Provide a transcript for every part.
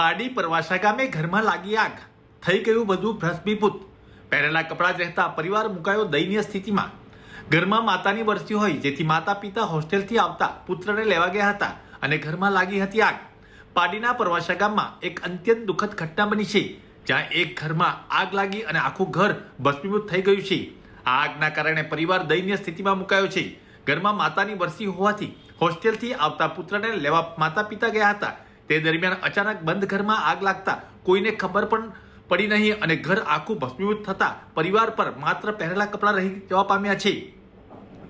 પારડી પરવાસા ગામે ઘરમાં લાગી આગ. થઈ ગયું બધું ભસ્મીભૂત પહેરેલા કપડાં જ રહેતા પરિવાર મુકાયો દયનીય સ્થિતિમાં. ઘરમાં માતાની વરસી હોય, જેથી માતા પિતા હોસ્ટેલથી આવતા પુત્રને લેવા ગયા હતા અને ઘરમાં લાગી હતી આગ. પાડીના પરવાસા ગામમાં એક અત્યંત દુઃખદ ઘટના બની છે, જ્યાં એક ઘરમાં આગ લાગી અને આખું ઘર ભસ્મીભૂત થઈ ગયું છે. આ આગના કારણે પરિવાર દયનીય સ્થિતિમાં મુકાયો છે. ઘરમાં માતાની વરસી હોવાથી હોસ્ટેલથી આવતા પુત્રને લેવા માતા પિતા ગયા હતા તે દરમિયાન અચાનક બંધ ઘરમાં આગ લાગતા કોઈને ખબર પણ પડી નહીં અને ઘર આખું ભસ્મીભૂત થતા પરિવાર પર માત્ર પહેરેલા કપડાં રહી જવા પામ્યા છે.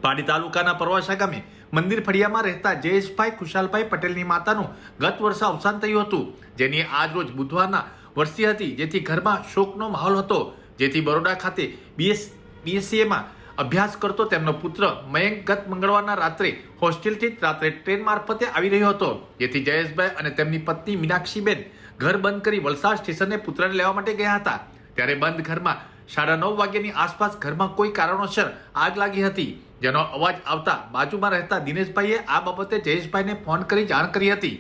પાડી તાલુકાના પરવાસા ગામે મંદિર ફળિયામાં રહેતા જયેશભાઈ ખુશાલભાઈ પટેલની માતાનું ગત વર્ષે અવસાન થયું હતું, જેની આજ રોજ બુધવારના વર્ષી હતી, જેથી ઘરમાં શોકનો માહોલ હતો, જેથી બરોડા ખાતે બીએસ બીએસસીએમાં અભ્યાસ કરતો તેમનો પુત્ર મયંક ગત મંગળવારના રાત્રે હોસ્ટેલથી રાત્રે ટ્રેન મારફતે આવી રહ્યો હતો. જેથી જયેશભાઈ અને તેમની પત્ની મીનાક્ષીબેન ઘર બંધ કરી વલસાડ સ્ટેશને પુત્રને લેવા માટે ગયા હતા. ત્યારે બંધ ઘરમાં સાડા નવ વાગ્યાની આસપાસ ઘરમાં કોઈ કારણોસર આગ લાગી હતી. જેનો અવાજ આવતા બાજુમાં રહેતા દિનેશભાઈએ આ બાબતે જયેશભાઈને ફોન કરી જાણ કરી હતી.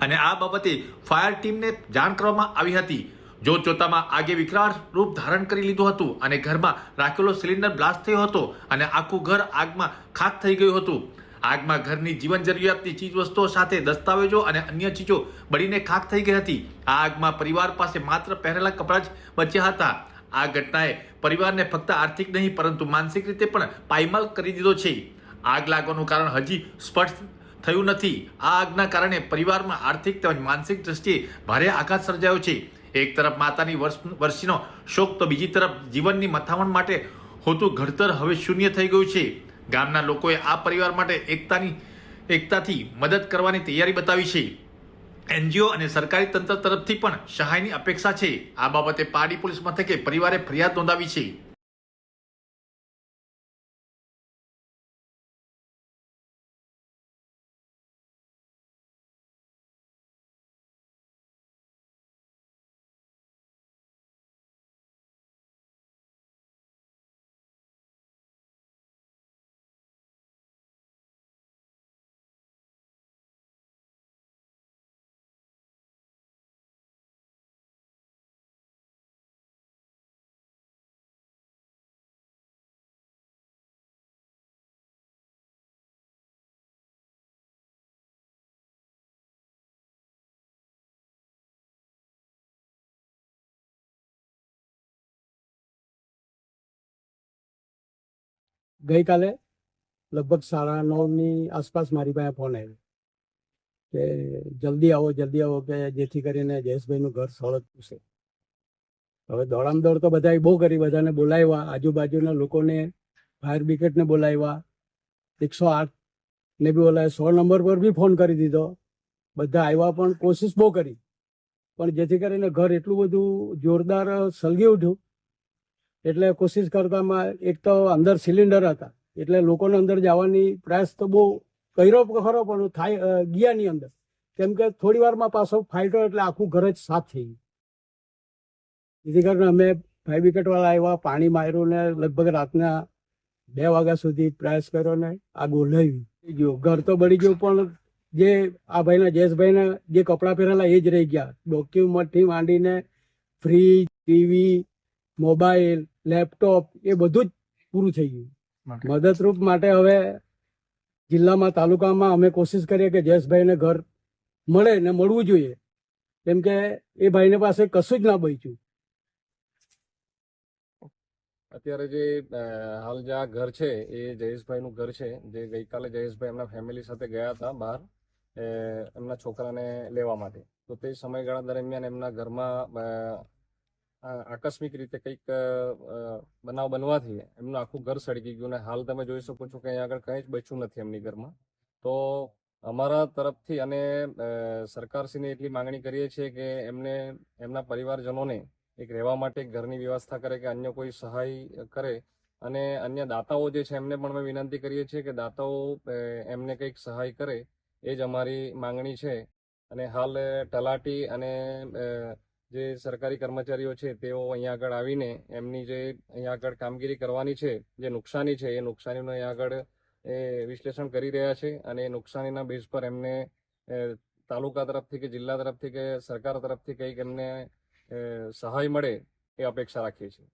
અને આ બાબતે ફાયર ટીમને જાણ કરવામાં આવી હતી. જો જોતામાં આગે વિકરાળ રૂપ ધારણ કરી લીધું હતું અને ઘરમાં રાખેલો સિલિન્ડર બ્લાસ્ટ થયો હતો અને આખું ઘર આગમાં ખાક થઈ ગયું હતું. આગમાં ઘરની જીવન જરૂરિયાતની ચીજ વસ્તુઓ સાથે દસ્તાવેજો અને અન્ય ચીજો બળીને ખાક થઈ ગઈ હતી. આ આગમાં પરિવાર પાસે માત્ર પહેરેલા કપડાં જ બચ્યા હતા. આ ઘટનાએ પરિવારને ફક્ત આર્થિક નહીં, પરંતુ માનસિક રીતે પણ પાયમાલ કરી દીધો છે. આગ લાગવાનું કારણ હજી સ્પષ્ટ થયું નથી. આ આગના કારણે પરિવારમાં આર્થિક તેમજ માનસિક દ્રષ્ટિએ ભારે આઘાત સર્જાયો છે. એક તરફ માતાની વર્ષ વર્ષીનો શોક, તો બીજી તરફ જીવનની મથામણ માટે હોતું ઘડતર હવે શૂન્ય થઈ ગયું છે. ગામના લોકોએ આ પરિવાર માટે એકતાની, એકતાથી મદદ કરવાની તૈયારી બતાવી છે. એનજીઓ અને સરકારી તંત્ર તરફથી પણ સહાયની અપેક્ષા છે. આ બાબતે પાડી પોલીસ મથકે પરિવારે ફરિયાદ નોંધાવી છે. ગઈકાલે લગભગ સાડા નવની આસપાસ મારી પાસે ફોન આવ્યો કે જલ્દી આવો જલ્દી આવો કે જેથી કરીને જયેશભાઈનું ઘર સળગતું છે. હવે દોડામ દોડ તો બધાએ બહુ કરી, બધાને બોલાવ્યા, આજુબાજુના લોકોને ફાયર બ્રિગેડને બોલાવ્યા. એકસો આઠ ને બી બોલાવ્યા સો નંબર પર બી ફોન કરી દીધો. બધા આવ્યા પણ કોશિશ બહુ કરી. પણ જેથી કરીને ઘર એટલું બધું જોરદાર સળગી ઉઠ્યું એટલે કોશિશ કરતામાં એક તો અંદર સિલિન્ડર હતા. એટલે લોકોને અંદર જવાની પ્રયાસ તો બહુ કર્યો ખરો, પણ થાય ગયા ની અંદર. કેમ કે થોડી વારમાં પાછો ફાઈટો એટલે આખું ઘર જ સાફ થઈ ગયું. જેથી કરીને અમે ફાયર બ્રિગેડ વાળા આવ્યા, પાણી માર્યું ને લગભગ રાતના બે વાગ્યા સુધી પ્રયાસ કર્યો ને આગ ઓલાવી. ગયો. ઘર તો બળી ગયું, પણ જે આ ભાઈના, જયેશભાઈના જે કપડાં પહેરેલા એ જ રહી ગયા. ડોક્યુમેન્ટથી માંડીને ફ્રીજ, ટીવી, મોબાઈલ લેપટોપ એ બધું જ પૂરું થઈ ગયું. મદદરૂપ માટે હવે જિલ્લામાં તાલુકામાં અમે કોશિશ કરીએ કે જયેશભાઈને ઘર મળે ને મળવું જોઈએ. કેમ કે એ ભાઈને પાસે કશું જ ના બચ્યું. અત્યારે જે હાલ જે આ ઘર છે એ જયેશભાઈનું ઘર છે જે ગઈકાલે જયેશભાઈ એમના ફેમિલી સાથે ગયા હતા બહાર એ, એમના છોકરાને લેવા માટે. તો તે સમયગાળા દરમિયાન એમના ઘરમાં આકસ્મિક રીતે કંઈક બનાવ બનવાથી એમનું આખું ઘર સળગી ગયું. અને હાલ તમે જોઈ શકો છો કે અહીંયા આગળ કંઈ જ બચ્યું નથી એમની ઘરમાં. તો અમારા તરફથી અને સરકારશ્રીને એટલી માંગણી કરીએ છીએ કે એમને, એમના પરિવારજનોને એક રહેવા માટે ઘરની વ્યવસ્થા કરે કે અન્ય કોઈ સહાય કરે. અને અન્ય દાતાઓ જે છે એમને પણ અમે વિનંતી કરીએ છીએ કે દાતાઓ એમને કંઈક સહાય કરે. એ જ અમારી માંગણી છે. અને હાલ તલાટી અને જે સરકારી કર્મચારીઓ છે, તેઓ અહીંયા આગળ આવીને એમની જે અહીંયા આગળ કામગીરી કરવાની છે, જે નુકસાની છે, એ નુકસાનીનું અહીંયા આગળ એ વિશ્લેષણ કરી રહ્યા છે અને એ નુકસાનીના બેઝ પર એમને તાલુકા તરફથી કે જિલ્લા તરફથી કે સરકાર તરફથી કંઈક એમને સહાય મળે એ અપેક્ષા રાખીએ છીએ.